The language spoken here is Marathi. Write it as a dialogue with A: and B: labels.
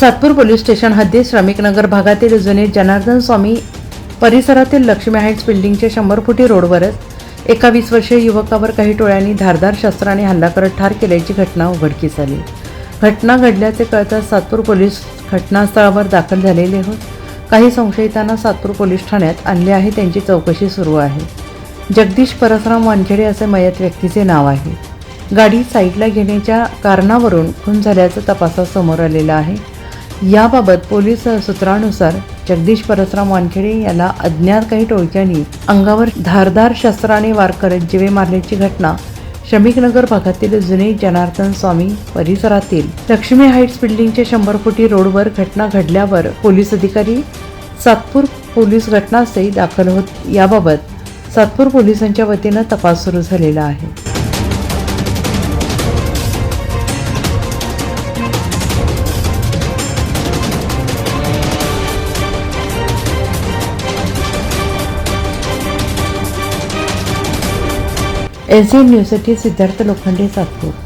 A: सातपूर पोलीस स्टेशन हद्दीत श्रमिकनगर भागातील जुने जनार्दन स्वामी परिसरातील लक्ष्मी हाईट्स बिल्डिंगच्या शंभर फुटी रोडवरच एका वीस वर्षीय युवकावर काही टोळ्यांनी धारदार शस्त्राने हल्ला करत ठार केल्याची घटना उघडकीस आली. घटना घडल्याचे कळताच सातपूर पोलीस घटनास्थळावर दाखल झालेले होत. काही संशयितांना सातपूर पोलीस ठाण्यात आणले आहे. त्यांची चौकशी सुरू आहे. जगदीश परसराम वानखेडे असे मयत व्यक्तीचे नाव आहे. गाडी साईडला घेण्याच्या कारणावरून खून झाल्याचं तपासात समोर आलेलं आहे. याबाबत पोलीस सूत्रानुसार जगदीश परसराम वानखेडे याला अज्ञात काही टोळक्यांनी अंगावर धारदार शस्त्राने वार करत जिवे मारल्याची घटना श्रमिकनगर भागातील जुने जनार्दन स्वामी परिसरातील लक्ष्मी हाईट्स बिल्डिंगच्या शंभर फुटी रोडवर घटना घडल्यावर पोलीस अधिकारी सातपूर पोलीस घटनास्थळी दाखल होत. याबाबत सातपूर पोलिसांच्या वतीनं तपास सुरू झालेला आहे. एस न्यूजसाठी सिद्धार्थ लोखंडे सातपूर.